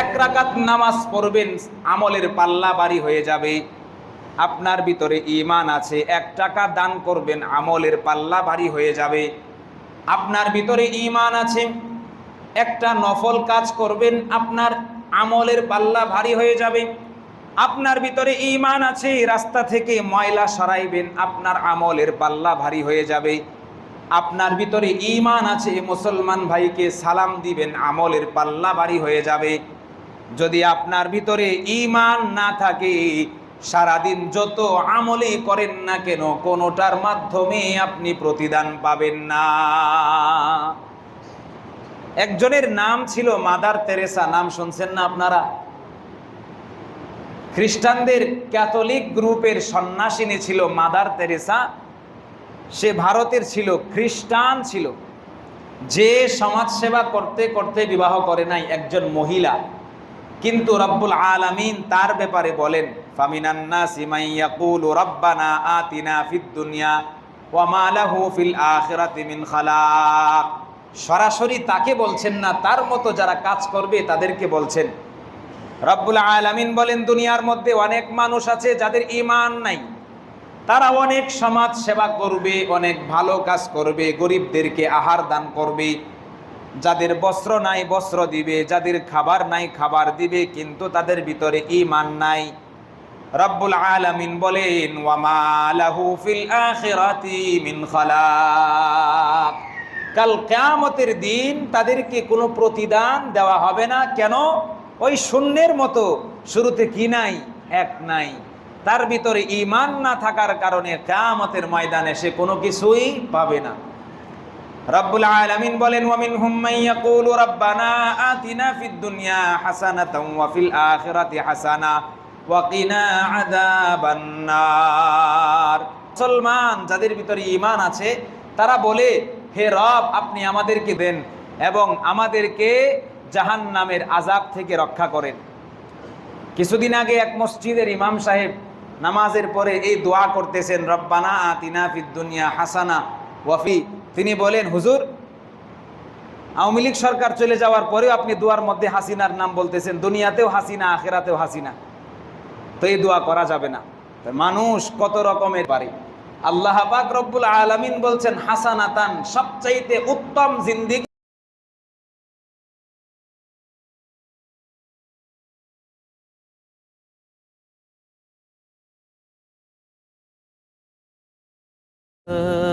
এক রাকাত নামাজ পড়বেন, আমলের পাল্লা বাড়ি হয়ে যাবে। আপনার ভিতরে ইমান আছে, এক টাকা দান করবেন, আমলের পাল্লা বাড়ি হয়ে যাবে। আপনার ভিতরে ইমান আছে, একটা নফল কাজ করবেন, আপনার আমলের পাল্লা ভারী হয়ে যাবে। আপনার ভিতরে ইমান আছে, রাস্তা থেকে ময়লা সরাইবেন, আপনার আমলের পাল্লা ভারী হয়ে যাবে। আপনার ভিতরে ইমান আছে মুসলমান ভাইকে সালাম দিবেন, আমলের পাল্লা ভারী হয়ে যাবে। যদি আপনার ভিতরে ইমান না থাকে, সারাদিন যত আমলই করেন না কেন, কোনোটার মাধ্যমে আপনি প্রতিদান পাবেন না। একজনের নাম ছিল মাদার তেরেসা, নাম শুনছেন না আপনারা? খ্রিস্টানদের ক্যাথলিক গ্রুপের সন্ন্যাসিনী ছিল মাদার তেরেসা সে ভারতের ছিল, খ্রিস্টান ছিল। যে সমাজসেবা করতে করতে বিবাহ করে নাই একজন মহিলা। কিন্তু রব্বুল আলামিন তার ব্যাপারে বলেন রব্বানা দুনিয়া সরাসরি তাকে বলছেন না, তার মতো যারা কাজ করবে তাদেরকে বলছেন। রব্বুল আলামিন বলেন, দুনিয়ার মধ্যে অনেক মানুষ আছে যাদের ইমান নাই। তারা অনেক সমাজ সেবা করবে, অনেক ভালো কাজ করবে, গরিবদেরকে আহার দান করবে। যাদের বস্ত্র নাই, বস্ত্র দিবে, যাদের খাবার নাই, খাবার দিবে, কিন্তু তাদের ভিতরে ঈমান নাই। রব্বুল আলামিন বলেন, ওয়ামা কাল কিয়ামতের দিন তাদেরকে কোনো প্রতিদান দেওয়া হবে না। কেন? ওই শূন্যের মতো। শুরুতে কি নাই? এক নাই। তার ভিতরে ঈমান না থাকার কারণে কামতের ময়দানে সে কোনো কিছুই পাবে না। রব্বুল আলামিন বলেন ওয়া মিনহুম মান ইয়াকুলু রাব্বানা আতিনা ফিদ দুনিয়া হাসানাতাও ওয়া ফিল আখিরাতি হাসানা ওয়া কিনা আযাবান নার মুসলমান যাদের ভিতরে ঈমান আছে, তারা বলে, হে রব, আপনি আমাদেরকে দেন এবং আমাদেরকে জাহান্নামের আযাব থেকে রক্ষা করেন। কিছুদিন আগে এক মসজিদের ইমাম সাহেব নামাজের পরে এই দোয়া করতেছেন, রব্বানা আতিনা দুনিয়া হাসানা ওয়াফি তিনি বলেন, হুজুর, আওয়ামী লীগ সরকার চলে যাওয়ার পরেও আপনি দোয়ার মধ্যে হাসিনার নাম বলতেছেন। দুনিয়াতেও হাসিনা, আখেরাতেও হাসিনা। তো এই দোয়া করা যাবে না। মানুষ কত রকমের পারে আল্লাহ পাক রব্বুল আলামিন বলছেন, হাসানাতান সবচাইতে উত্তম জিন্দিগি Uh...